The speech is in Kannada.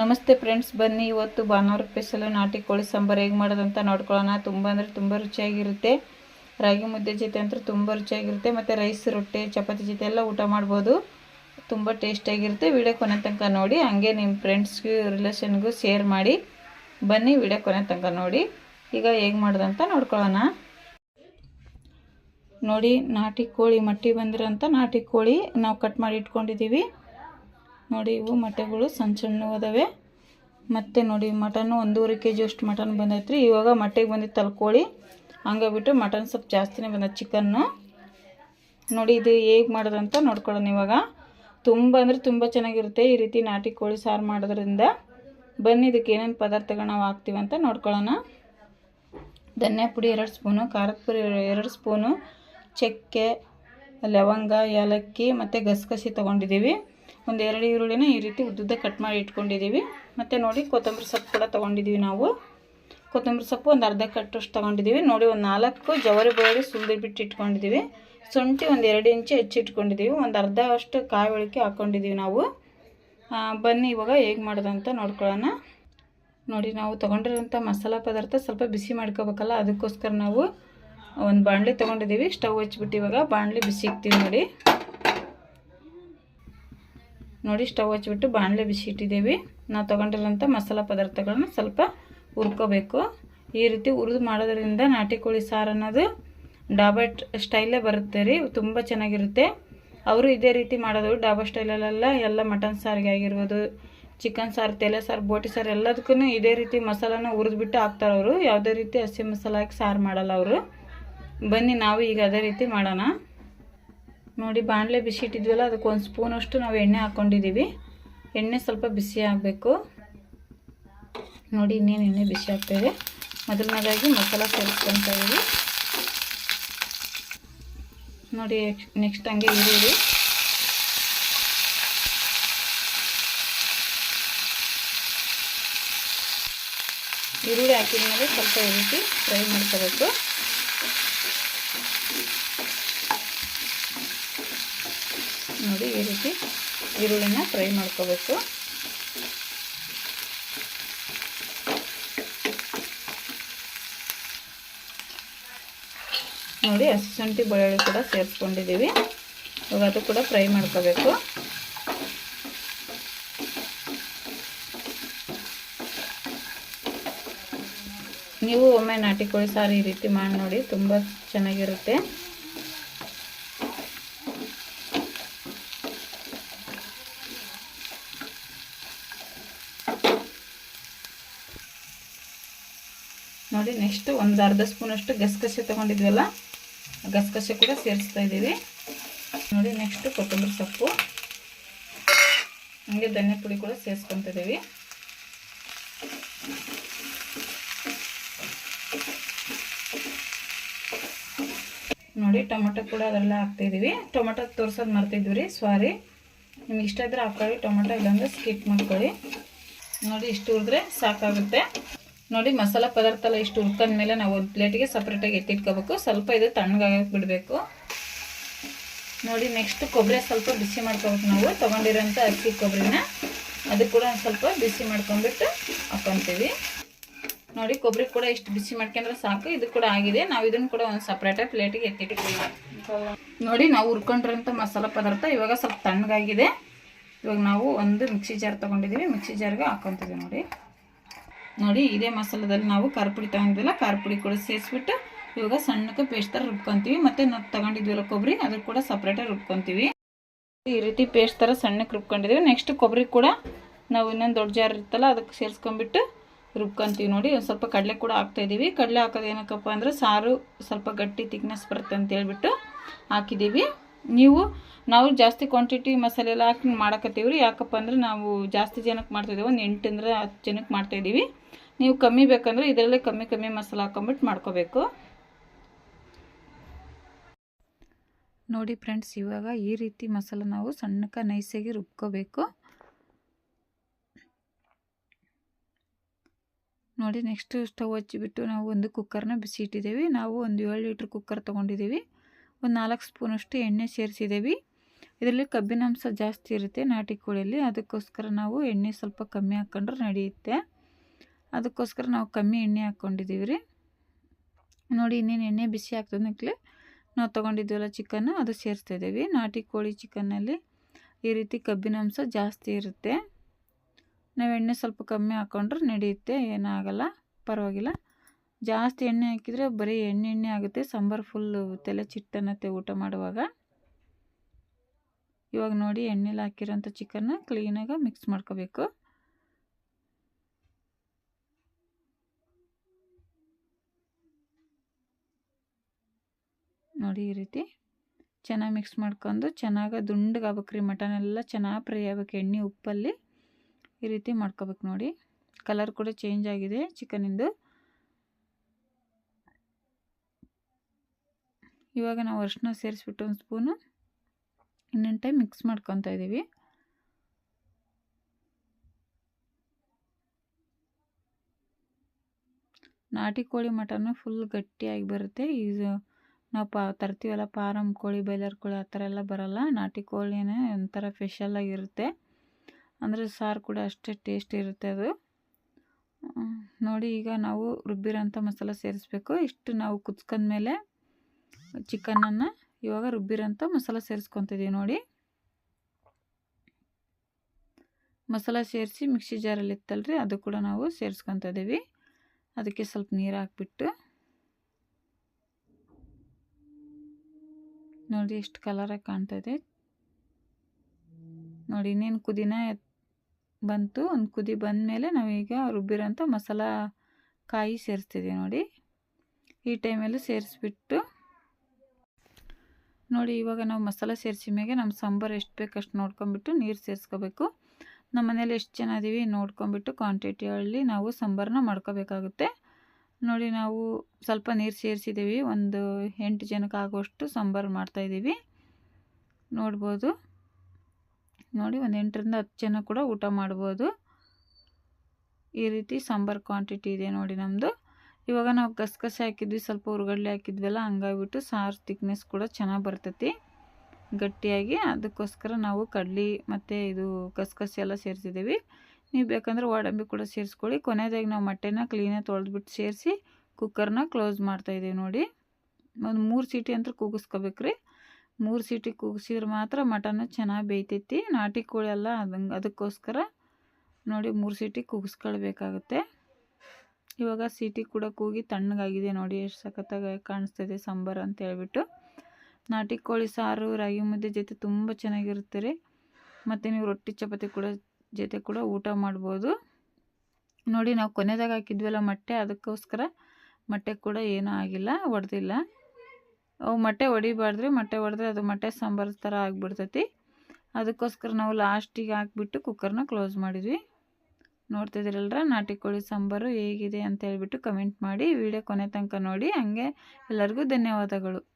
ನಮಸ್ತೆ ಫ್ರೆಂಡ್ಸ್, ಬನ್ನಿ. ಇವತ್ತು ಭಾನುವಾರ ಸ್ಪೆಷಲ್ ನಾಟಿ ಕೋಳಿ ಸಾಂಬಾರು ಹೇಗೆ ಮಾಡೋದಂತ ನೋಡ್ಕೊಳ್ಳೋಣ. ತುಂಬ ಅಂದರೆ ತುಂಬ ರುಚಿಯಾಗಿರುತ್ತೆ. ರಾಗಿ ಮುದ್ದೆ ಜೊತೆ ಅಂತೂ ತುಂಬ ರುಚಿಯಾಗಿರುತ್ತೆ. ಮತ್ತು ರೈಸ್, ರೊಟ್ಟಿ, ಚಪಾತಿ ಜೊತೆ ಎಲ್ಲ ಊಟ ಮಾಡ್ಬೋದು. ತುಂಬ ಟೇಸ್ಟಿಯಾಗಿರುತ್ತೆ ವಿಡಿಯೋ ಕೊನೆ ತನಕ ನೋಡಿ. ಹಂಗೆ ನಿಮ್ಮ ಫ್ರೆಂಡ್ಸ್ಗೂ ರಿಲೇಷನ್ಗೂ ಶೇರ್ ಮಾಡಿ. ಬನ್ನಿ ವಿಡಿಯೋ ಕೊನೆ ತನಕ ನೋಡಿ. ಈಗ ಹೇಗೆ ಮಾಡೋದಂತ ನೋಡ್ಕೊಳ್ಳೋಣ. ನೋಡಿ, ನಾಟಿ ಕೋಳಿ ಮಟ್ಟಿ ಬಂದಿರೋಂಥ ನಾಟಿ ಕೋಳಿ ನಾವು ಕಟ್ ಮಾಡಿ ಇಟ್ಕೊಂಡಿದ್ದೀವಿ. ನೋಡಿ, ಇವು ಮೊಟ್ಟೆಗಳು ಸಣ್ಣ ಸಣ್ಣ ಅದಾವೆ. ಮತ್ತು ನೋಡಿ, ಮಟನ್ ಒಂದೂವರೆ ಕೆ ಜಿ ಅಷ್ಟು ಮಟನ್ ರೀ ಇವಾಗ ಮೊಟ್ಟೆಗೆ ಬಂದಿತ್ತು ತಲ್ಕೋಳಿ. ಹಂಗಾಗ್ಬಿಟ್ಟು ಮಟನ್ ಸ್ವಲ್ಪ ಜಾಸ್ತಿನೇ ಬಂದ ಚಿಕನ್ನು. ನೋಡಿ, ಇದು ಹೇಗೆ ಮಾಡೋದಂತ ನೋಡ್ಕೊಳ್ಳೋಣ ಇವಾಗ. ತುಂಬ ಅಂದರೆ ತುಂಬ ಚೆನ್ನಾಗಿರುತ್ತೆ ಈ ರೀತಿ ನಾಟಿ ಕೋಳಿ ಸಾರು ಮಾಡೋದ್ರಿಂದ. ಬನ್ನಿ, ಇದಕ್ಕೆ ಏನೇನು ಪದಾರ್ಥಗಳು ನಾವು ಹಾಕ್ತೀವಿ ಅಂತ ನೋಡ್ಕೊಳ್ಳೋಣ. ಧನಿಯಾ ಪುಡಿ ಎರಡು ಸ್ಪೂನು, ಖಾರದ ಪುಡಿ ಎರಡು ಸ್ಪೂನು, ಚಕ್ಕೆ, ಲವಂಗ, ಏಲಕ್ಕಿ ಮತ್ತು ಗಸಗಸಿ ತೊಗೊಂಡಿದ್ದೀವಿ. ಒಂದು ಎರಡು ಈರುಳ್ಳಿನ ಈ ರೀತಿ ಉದ್ದುದ್ದ ಕಟ್ ಮಾಡಿ ಇಟ್ಕೊಂಡಿದ್ದೀವಿ. ಮತ್ತು ನೋಡಿ ಕೊತ್ತಂಬರಿ ಸೊಪ್ಪು ಕೂಡ ತೊಗೊಂಡಿದ್ದೀವಿ ನಾವು. ಕೊತ್ತಂಬರಿ ಸೊಪ್ಪು ಒಂದು ಅರ್ಧ ಕಟ್ಟಷ್ಟು ತೊಗೊಂಡಿದ್ದೀವಿ. ನೋಡಿ ಒಂದು ನಾಲ್ಕು ಜವರಿ ಬೆಳ್ಳುಳ್ಳಿ ಸುಲಿದು ಬಿಟ್ಟು ಇಟ್ಕೊಂಡಿದ್ದೀವಿ. ಶುಂಠಿ ಒಂದು ಎರಡು ಇಂಚು ಹೆಚ್ಚಿಟ್ಕೊಂಡಿದ್ದೀವಿ ಒಂದು ಅರ್ಧ ಅಷ್ಟು ಕಾಯಿ ಒಳಕೆ ಹಾಕ್ಕೊಂಡಿದ್ದೀವಿ ನಾವು. ಬನ್ನಿ ಇವಾಗ ಹೇಗೆ ಮಾಡೋದಂತ ನೋಡ್ಕೊಳ್ಳೋಣ. ನೋಡಿ ನಾವು ತೊಗೊಂಡಿರೋಂಥ ಮಸಾಲ ಪದಾರ್ಥ ಸ್ವಲ್ಪ ಬಿಸಿ ಮಾಡ್ಕೋಬೇಕಲ್ಲ, ಅದಕ್ಕೋಸ್ಕರ ನಾವು ಒಂದು ಬಾಣಲೆ ತೊಗೊಂಡಿದ್ದೀವಿ. ಸ್ಟವ್ ಹಚ್ಚಿಬಿಟ್ಟು ಇವಾಗ ಬಾಣಲೆ ಬಿಸಿ ಇಕ್ತೀವಿ ನೋಡಿ. ನೋಡಿ ಸ್ಟವ್ ಹಚ್ಚಿಬಿಟ್ಟು ಬಾಣಲೆ ಬಿಸಿ ಇಟ್ಟಿದ್ದೀವಿ ನಾವು ತೊಗೊಂಡಿರೋಂಥ ಮಸಾಲ ಪದಾರ್ಥಗಳನ್ನ ಸ್ವಲ್ಪ ಹುರ್ಕೋಬೇಕು. ಈ ರೀತಿ ಹುರಿದು ಮಾಡೋದ್ರಿಂದ ನಾಟಿ ಕೋಳಿ ಸಾರು ಅನ್ನೋದು ಡಾಬಾ ಸ್ಟೈಲೇ ಬರುತ್ತೆ ರೀ, ತುಂಬ ಚೆನ್ನಾಗಿರುತ್ತೆ. ಅವರು ಇದೇ ರೀತಿ ಮಾಡೋದು ಡಾಬಾ ಸ್ಟೈಲಲ್ಲೆಲ್ಲ ಎಲ್ಲ ಮಟನ್ ಸಾರಿಗೆ ಆಗಿರ್ಬೋದು, ಚಿಕನ್ ಸಾರು, ತೆಲೆ ಸಾರು, ಬೋಟಿ ಸಾರು ಎಲ್ಲದಕ್ಕೂ ಇದೇ ರೀತಿ ಮಸಾಲಾನ ಹುರಿದ್ಬಿಟ್ಟು ಹಾಕ್ತಾರೆ ಅವರು. ಯಾವುದೇ ರೀತಿ ಹಸಿ ಮಸಾಲ ಹಾಕಿ ಸಾರು ಮಾಡಲ್ಲ ಅವರು. ಬನ್ನಿ ನಾವು ಈಗ ಅದೇ ರೀತಿ ಮಾಡೋಣ. ನೋಡಿ ಬಾಣಲೆ ಬಿಸಿ ಇಟ್ಟಿದ್ವಲ್ಲ ಅದಕ್ಕೆ ಒಂದು ಸ್ಪೂನಷ್ಟು ನಾವು ಎಣ್ಣೆ ಹಾಕ್ಕೊಂಡಿದ್ದೀವಿ ಎಣ್ಣೆ ಸ್ವಲ್ಪ ಬಿಸಿ ಆಗಬೇಕು. ನೋಡಿ ಇನ್ನೇನು ಎಣ್ಣೆ ಬಿಸಿ ಆಗ್ತಾಯಿದೆ ಮೊದಲನೇದಾಗಿ ಮಸಾಲ ಸೇರಿಸ್ಕೊತಾ ಇದ್ದೀವಿ ನೋಡಿ ನೆಕ್ಸ್ಟ್ ಹಂಗೆ ಈರುಳ್ಳಿ ಈರುಳ್ಳಿ ಹಾಕಿದ್ಮೇಲೆ ಸ್ವಲ್ಪ ಈ ರೀತಿ ಫ್ರೈ ಮಾಡ್ಕೋಬೇಕು. ನೋಡಿ ಈ ರೀತಿ ಈರುಳ್ಳಿನ ಫ್ರೈ ಮಾಡ್ಕೋಬೇಕು. ನೋಡಿ ಹಸಿ ಶುಂಠಿ ಬೆಳ್ಳುಳ್ಳಿ ಕೂಡ ಸೇರಿಸ್ಕೊಂಡಿದ್ದೀವಿ. ಇವಾಗ ಅದು ಕೂಡ ಫ್ರೈ ಮಾಡ್ಕೋಬೇಕು. ನೀವು ಒಮ್ಮೆ ನಾಟಿ ಕೋಳಿ ಸಾರು ಈ ರೀತಿ ಮಾಡಿ ನೋಡಿ, ತುಂಬ ಚೆನ್ನಾಗಿರುತ್ತೆ. ನೋಡಿ ನೆಕ್ಸ್ಟ್ ಒಂದು ಅರ್ಧ ಸ್ಪೂನಷ್ಟು ಗಸಗಸೆ ತೊಗೊಂಡಿದ್ವಲ್ಲ ಗಸಗಸೆ ಕೂಡ ಸೇರಿಸ್ತಾ ಇದ್ದೀವಿ. ನೋಡಿ ನೆಕ್ಸ್ಟ್ ಕೊತ್ತಂಬರಿ ಸೊಪ್ಪು, ಹಾಗೆ ಧನ್ಯ ಪುಡಿ ಕೂಡ ಸೇರಿಸ್ಕೊತಿದ್ದೀವಿ ನೋಡಿ, ಟೊಮೆಟೊ ಕೂಡ ಅದೆಲ್ಲ ಹಾಕ್ತಾಯಿದ್ದೀವಿ ಟೊಮೆಟೊ ತೋರ್ಸೋದು ಮರ್ತಿದ್ವಿ ರೀ ಸಾರಿ ನಿಮ್ಗೆ ಇಷ್ಟ ಇದ್ರೆ ಹಾಕೊಳ್ಳಿ ಟೊಮೆಟೊ ಇಲ್ಲಾಂದ್ರೆ ಸ್ಕಿಪ್ ಮಾಡ್ಕೊಳ್ಳಿ. ನೋಡಿ, ಇಷ್ಟು ಉಳಿದ್ರೆ ಸಾಕಾಗುತ್ತೆ. ನೋಡಿ, ಮಸಾಲ ಪದಾರ್ಥ ಎಲ್ಲ ಇಷ್ಟು ಹುರ್ಕೊಂಡ್ಮೇಲೆ ನಾವು ಒಂದು ಪ್ಲೇಟಿಗೆ ಸಪ್ರೇಟಾಗಿ ಎತ್ತಿಟ್ಕೋಬೇಕು. ಸ್ವಲ್ಪ ಇದು ತಣ್ಣಗಾಗಕ್ಕೆ ಬಿಡಬೇಕು. ನೋಡಿ ನೆಕ್ಸ್ಟ್ ಕೊಬ್ಬರಿ ಸ್ವಲ್ಪ ಬಿಸಿ ಮಾಡ್ಕೋಬೇಕು ನಾವು. ತೊಗೊಂಡಿರೋಂಥ ಅಕ್ಕಿ ಕೊಬ್ಬರಿನ ಅದು ಕೂಡ ಒಂದು ಸ್ವಲ್ಪ ಬಿಸಿ ಮಾಡ್ಕೊಂಡ್ಬಿಟ್ಟು ಹಾಕ್ಕೊತೀವಿ ನೋಡಿ ಕೊಬ್ಬರಿ ಕೂಡ ಇಷ್ಟು ಬಿಸಿ ಮಾಡ್ಕೊಂಡ್ರೆ ಸಾಕು. ಇದು ಕೂಡ ಆಗಿದೆ. ನಾವು ಇದನ್ನು ಕೂಡ ಒಂದು ಸಪ್ರೇಟಾಗಿ ಪ್ಲೇಟಿಗೆ ಎತ್ತಿಟ್ಕೊಳ್ಳಿ ನೋಡಿ, ನಾವು ಹುರ್ಕೊಂಡಿರೋಂಥ ಮಸಾಲ ಪದಾರ್ಥ ಇವಾಗ ಸ್ವಲ್ಪ ತಣ್ಣಗಾಗಿದೆ. ಇವಾಗ ನಾವು ಒಂದು ಮಿಕ್ಸಿ ಜಾರ್ ತೊಗೊಂಡಿದ್ದೀವಿ ಮಿಕ್ಸಿ ಜಾರ್ಗೆ ಹಾಕ್ಕೊತೀವಿ ನೋಡಿ. ನೋಡಿ, ಇದೇ ಮಸಾಲದಲ್ಲಿ ನಾವು ಖಾರ ಪುಡಿ ತಗೊಂಡಿದ್ವಲ್ಲ ಖಾರ ಕೂಡ ಸೇರಿಸ್ಬಿಟ್ಟು ಇವಾಗ ಸಣ್ಣಕ್ಕೆ ಪೇಸ್ಟ್ ಥರ ರುಬ್ಕೊತೀವಿ. ಮತ್ತು ನಾವು ತಗೊಂಡಿದ್ವಲ್ಲ ಕೊಬ್ಬರಿ ಅದಕ್ಕೆ ಕೂಡ ಸಪ್ರೇಟಾಗಿ ರುಬ್ಕೊತೀವಿ. ಈ ರೀತಿ ಪೇಸ್ಟ್ ಥರ ಸಣ್ಣಕ್ಕೆ ರುಬ್ಕೊಂಡಿದ್ದೀವಿ ನೆಕ್ಸ್ಟ್ ಕೊಬ್ಬರಿ ಕೂಡ ನಾವು ಇನ್ನೊಂದು ದೊಡ್ಡ ಜಾರ್ ಇರುತ್ತಲ್ಲ ಅದಕ್ಕೆ ಸೇರಿಸ್ಕೊಂಬಿಟ್ಟು ರುಬ್ಕೊತೀವಿ ನೋಡಿ. ಸ್ವಲ್ಪ ಕಡಲೆ ಕೂಡ ಹಾಕ್ತಾಯಿದ್ದೀವಿ ಕಡಲೆ ಹಾಕೋದು ಏನಕ್ಕಪ್ಪ ಅಂದರೆ ಸಾರು ಸ್ವಲ್ಪ ಗಟ್ಟಿ ತಿಕ್ನೆಸ್ ಬರುತ್ತೆ ಅಂತ ಹೇಳ್ಬಿಟ್ಟು ಹಾಕಿದ್ದೀವಿ ನೀವು, ನಾವು ಜಾಸ್ತಿ ಕ್ವಾಂಟಿಟಿ ಮಸಾಲೆ ಎಲ್ಲ ಹಾಕಿ ಮಾಡಕತ್ತೀವಿ ರೀ ಯಾಕಪ್ಪ ಅಂದರೆ ನಾವು ಜಾಸ್ತಿ ಜನಕ್ಕೆ ಮಾಡ್ತಾಯಿದ್ದೇವೆ ಒಂದು ಎಂಟರಿಂದ ಹತ್ತು ಜನಕ್ಕೆ ಮಾಡ್ತಾಯಿದ್ದೀವಿ ನೀವು ಕಮ್ಮಿ ಬೇಕಂದ್ರೆ ಇದರಲ್ಲೇ ಕಮ್ಮಿ ಕಮ್ಮಿ ಮಸಾಲೆ ಹಾಕೊಂಬಿಟ್ಟು ಮಾಡ್ಕೋಬೇಕು. ನೋಡಿ ಫ್ರೆಂಡ್ಸ್ ಇವಾಗ ಈ ರೀತಿ ಮಸಾಲೆ ನಾವು ಸಣ್ಣಕ್ಕೆ ನೈಸಾಗಿ ರುಬ್ಕೋಬೇಕು. ನೋಡಿ ನೆಕ್ಸ್ಟ್ ಸ್ಟವ್ ಹಚ್ಚಿಬಿಟ್ಟು ನಾವು ಒಂದು ಕುಕ್ಕರ್ನ ಬಿಸಿ ಇಟ್ಟಿದ್ದೀವಿ. ನಾವು ಒಂದು ಏಳು ಲೀಟ್ರ್ ಕುಕ್ಕರ್ ತೊಗೊಂಡಿದ್ದೀವಿ. ಒಂದು ನಾಲ್ಕು ಸ್ಪೂನಷ್ಟು ಎಣ್ಣೆ ಸೇರಿಸಿದ್ದೀವಿ. ಇದರಲ್ಲಿ ಕಬ್ಬಿನಾಂಶ ಜಾಸ್ತಿ ಇರುತ್ತೆ ನಾಟಿ ಕೋಳಿಯಲ್ಲಿ. ಅದಕ್ಕೋಸ್ಕರ ನಾವು ಎಣ್ಣೆ ಸ್ವಲ್ಪ ಕಮ್ಮಿ ಹಾಕ್ಕೊಂಡ್ರೆ ನಡೆಯುತ್ತೆ. ಅದಕ್ಕೋಸ್ಕರ ನಾವು ಕಮ್ಮಿ ಎಣ್ಣೆ ಹಾಕ್ಕೊಂಡಿದ್ದೀವಿ ರೀ. ನೋಡಿ, ಇನ್ನೇನು ಎಣ್ಣೆ ಬಿಸಿ ಆಗ್ತದಕ್ಕೆ ನಾವು ತೊಗೊಂಡಿದ್ದೀವಲ್ಲ ಚಿಕನ್ನು ಅದು ಸೇರಿಸ್ತಾಯಿದ್ದೀವಿ ನಾಟಿ ಕೋಳಿ ಚಿಕನ್ನಲ್ಲಿ ಈ ರೀತಿ ಕಬ್ಬಿನಾಂಶ ಜಾಸ್ತಿ ಇರುತ್ತೆ. ನಾವು ಎಣ್ಣೆ ಸ್ವಲ್ಪ ಕಮ್ಮಿ ಹಾಕ್ಕೊಂಡ್ರೆ ನಡೆಯುತ್ತೆ. ಏನಾಗಲ್ಲ ಪರವಾಗಿಲ್ಲ. ಜಾಸ್ತಿ ಎಣ್ಣೆ ಹಾಕಿದರೆ ಬರೀ ಎಣ್ಣೆ ಎಣ್ಣೆ ಆಗುತ್ತೆ. ಸಾಂಬಾರು ಫುಲ್ಲು ತಲೆ ಚಿಟ್ಟನ್ನತ್ತೆ ಊಟ ಮಾಡುವಾಗ. ಇವಾಗ ನೋಡಿ ಎಣ್ಣೆಲಿ ಹಾಕಿರೋಂಥ ಚಿಕನ್ನ ಕ್ಲೀನಾಗಿ ಮಿಕ್ಸ್ ಮಾಡ್ಕೋಬೇಕು. ನೋಡಿ ಈ ರೀತಿ ಚೆನ್ನಾಗಿ ಮಿಕ್ಸ್ ಮಾಡ್ಕೊಂಡು ಚೆನ್ನಾಗಿ ದುಂಡಗೆ ಆಗ್ಬೇಕ್ರಿ ಮಟನ್ ಎಲ್ಲ ಚೆನ್ನಾಗಿ ಫ್ರೈ ಆಗ್ಬೇಕು ಎಣ್ಣೆ ಉಪ್ಪಲ್ಲಿ. ಈ ರೀತಿ ಮಾಡ್ಕೋಬೇಕು ನೋಡಿ. ಕಲರ್ ಕೂಡ ಚೇಂಜ್ ಆಗಿದೆ ಚಿಕನಿಂದು ಇವಾಗ ನಾವು ಅರಿಶಿನ ಸೇರಿಸ್ಬಿಟ್ಟು ಒಂದು ಸ್ಪೂನು ಇನ್ನೊಂದು ಟೈಮ್ ಮಿಕ್ಸ್ ಮಾಡ್ಕೊತಾ ಇದ್ದೀವಿ ನಾಟಿ ಕೋಳಿ ಮಟನ್ನು ಫುಲ್ ಗಟ್ಟಿಯಾಗಿ ಬರುತ್ತೆ. ಇದು ನಾವು ಪಾ, ತರ್ತೀವಲ್ಲ ಪಾರಮ್ ಕೋಳಿ, ಬೈಲರ್ ಕೋಳಿ, ಆ ಥರ ಎಲ್ಲ ಬರೋಲ್ಲ. ನಾಟಿ ಕೋಳಿನೇ ಒಂಥರ ಆಗಿರುತ್ತೆ ಅಂದರೆ ಸಾರು ಕೂಡ ಅಷ್ಟೇ ಟೇಸ್ಟ್ ಇರುತ್ತೆ ಅದು. ನೋಡಿ ಈಗ ನಾವು ರುಬ್ಬಿರೋಂಥ ಮಸಾಲ ಸೇರಿಸ್ಬೇಕು. ಇಷ್ಟು ನಾವು ಕುಚ್ಕೊಂಡ್ಮೇಲೆ ಚಿಕನನ್ನು ಇವಾಗ ರುಬ್ಬಿರೋಂಥ ಮಸಾಲ ಸೇರಿಸ್ಕೊತಿದ್ದೀವಿ ನೋಡಿ. ಮಸಾಲ ಸೇರಿಸಿ ಮಿಕ್ಸಿ ಜಾರಲ್ಲಿ ಇತ್ತಲ್ರಿ, ಅದು ಕೂಡ ನಾವು ಸೇರಿಸ್ಕೊತ ಇದ್ದೀವಿ ಅದಕ್ಕೆ ಸ್ವಲ್ಪ ನೀರು ಹಾಕ್ಬಿಟ್ಟು. ನೋಡಿ ಎಷ್ಟು ಕಲರಾಗಿ ಇದೆ. ನೋಡಿ ಇನ್ನೇನು ಕುದಿನ ಬಂತು, ಒಂದು ಕುದಿ ಬಂದ ಮೇಲೆ ನಾವೀಗ ರುಬ್ಬಿರೋಂಥ ಮಸಾಲ ಕಾಯಿ ಸೇರಿಸ್ತಿದ್ದೀವಿ ನೋಡಿ. ಈ ಟೈಮಲ್ಲಿ ಸೇರಿಸ್ಬಿಟ್ಟು ನೋಡಿ, ಇವಾಗ ನಾವು ಮಸಾಲೆ ಸೇರಿಸಿ ಮ್ಯಾಗೆ ನಮ್ಮ ಸಾಂಬಾರು ಎಷ್ಟು ಬೇಕು ಅಷ್ಟು ನೋಡ್ಕೊಂಬಿಟ್ಟು ನೀರು ಸೇರಿಸ್ಕೋಬೇಕು. ನಮ್ಮ ಮನೇಲಿ ಎಷ್ಟು ಜನ ಇದೀವಿ ನೋಡ್ಕೊಂಬಿಟ್ಟು ಕ್ವಾಂಟಿಟಿಯಲ್ಲಿ ನಾವು ಸಾಂಬಾರನ್ನ ಮಾಡ್ಕೋಬೇಕಾಗುತ್ತೆ. ನೋಡಿ, ನಾವು ಸ್ವಲ್ಪ ನೀರು ಸೇರಿಸಿದ್ದೀವಿ ಒಂದು ಎಂಟು ಜನಕ್ಕೆ ಆಗುವಷ್ಟು ಸಾಂಬಾರು ಮಾಡ್ತಾಯಿದ್ದೀವಿ ನೋಡ್ಬೋದು. ನೋಡಿ, ಒಂದು ಎಂಟರಿಂದ ಹತ್ತು ಜನ ಕೂಡ ಊಟ ಮಾಡ್ಬೋದು. ಈ ರೀತಿ ಸಾಂಬಾರು ಕ್ವಾಂಟಿಟಿ ಇದೆ ನೋಡಿ ನಮ್ಮದು ಇವಾಗ ನಾವು ಗಸಗಸೆ ಹಾಕಿದ್ವಿ, ಸ್ವಲ್ಪ ಹುರ್ಗಡ್ಲೆ ಹಾಕಿದ್ವಲ್ಲ, ಹಂಗಾಗ್ಬಿಟ್ಟು ಸಾರು ತಿಕ್ನೆಸ್ ಕೂಡ ಚೆನ್ನಾಗಿ ಬರ್ತೈತಿ. ಗಟ್ಟಿಯಾಗಿ ಅದಕ್ಕೋಸ್ಕರ ನಾವು ಕಡ್ಲಿ ಮತ್ತು ಇದು ಗಸಗಸೆ ಎಲ್ಲ ಸೇರಿಸಿದ್ದೀವಿ. ನೀವು ಬೇಕಂದ್ರೆ ಒಡಂಬಿ ಕೂಡ ಸೇರಿಸ್ಕೊಳ್ಳಿ. ಕೊನೆಯದಾಗಿ ನಾವು ಮೊಟ್ಟೆನ ಕ್ಲೀನಾಗಿ ತೊಳೆದ್ಬಿಟ್ಟು ಸೇರಿಸಿ ಕುಕ್ಕರ್ನ ಕ್ಲೋಸ್ ಮಾಡ್ತಾಯಿದ್ದೀವಿ ನೋಡಿ. ಒಂದು ಮೂರು ಸೀಟಿ ಅಂತ ಕೂಗಿಸ್ಕೋಬೇಕ್ರಿ. ಮೂರು ಸೀಟಿ ಕೂಗಿಸಿದ್ರೆ ಮಾತ್ರ ಮಟನ್ ಚೆನ್ನಾಗಿ ಬೇಯ್ತೈತಿ. ನಾಟಿ ಕೋಳಿ ಎಲ್ಲ ಅದಕ್ಕೋಸ್ಕರ ನೋಡಿ ಮೂರು ಸೀಟಿ ಕೂಗಿಸ್ಕೊಳ್ಬೇಕಾಗುತ್ತೆ. ಇವಾಗ ಸಿಟಿ ಕೂಡ ಕೂಗಿ ತಣ್ಣಗಾಗಿದೆ ನೋಡಿ, ಎಷ್ಟು ಸಖತ್ತಾಗಿ ಕಾಣಿಸ್ತಿದೆ ಸಾಂಬಾರು ಅಂತ ಹೇಳ್ಬಿಟ್ಟು. ನಾಟಿ ಕೋಳಿ ಸಾರು, ರಾಗಿ ಮುದ್ದೆ ಜೊತೆ ತುಂಬ ಚೆನ್ನಾಗಿರುತ್ತೆ ರೀ. ಮತ್ತು ನೀವು ರೊಟ್ಟಿ, ಚಪಾತಿ ಕೂಡ ಜೊತೆ ಕೂಡ ಊಟ ಮಾಡ್ಬೋದು. ನೋಡಿ, ನಾವು ಕೊನೆದಾಗ ಹಾಕಿದ್ವಲ್ಲ ಮೊಟ್ಟೆ, ಅದಕ್ಕೋಸ್ಕರ ಮೊಟ್ಟೆ ಕೂಡ ಏನೂ ಆಗಿಲ್ಲ, ಒಡೆದಿಲ್ಲ. ಅವು ಮೊಟ್ಟೆ ಹೊಡಿಬಾರ್ದ್ರಿ ಮೊಟ್ಟೆ ಒಡೆದ್ರೆ ಅದು ಮೊಟ್ಟೆ ಸಾಂಬಾರು ಥರ ಆಗಿಬಿಡ್ತೈತಿ. ಅದಕ್ಕೋಸ್ಕರ ನಾವು ಲಾಸ್ಟಿಗೆ ಹಾಕ್ಬಿಟ್ಟು ಕುಕ್ಕರ್ನ ಕ್ಲೋಸ್ ಮಾಡಿದ್ವಿ. ನೋಡ್ತಿದ್ದೀರಲ್ರ? ನಾಟಿ ಕೋಳಿ ಸಾಂಬಾರು ಹೇಗಿದೆ ಅಂತ ಹೇಳ್ಬಿಟ್ಟು ಕಮೆಂಟ್ ಮಾಡಿ. ವಿಡಿಯೋ ಕೊನೆ ತನಕ ನೋಡಿ. ಹಂಗೆ ಎಲ್ಲರಿಗೂ ಧನ್ಯವಾದಗಳು.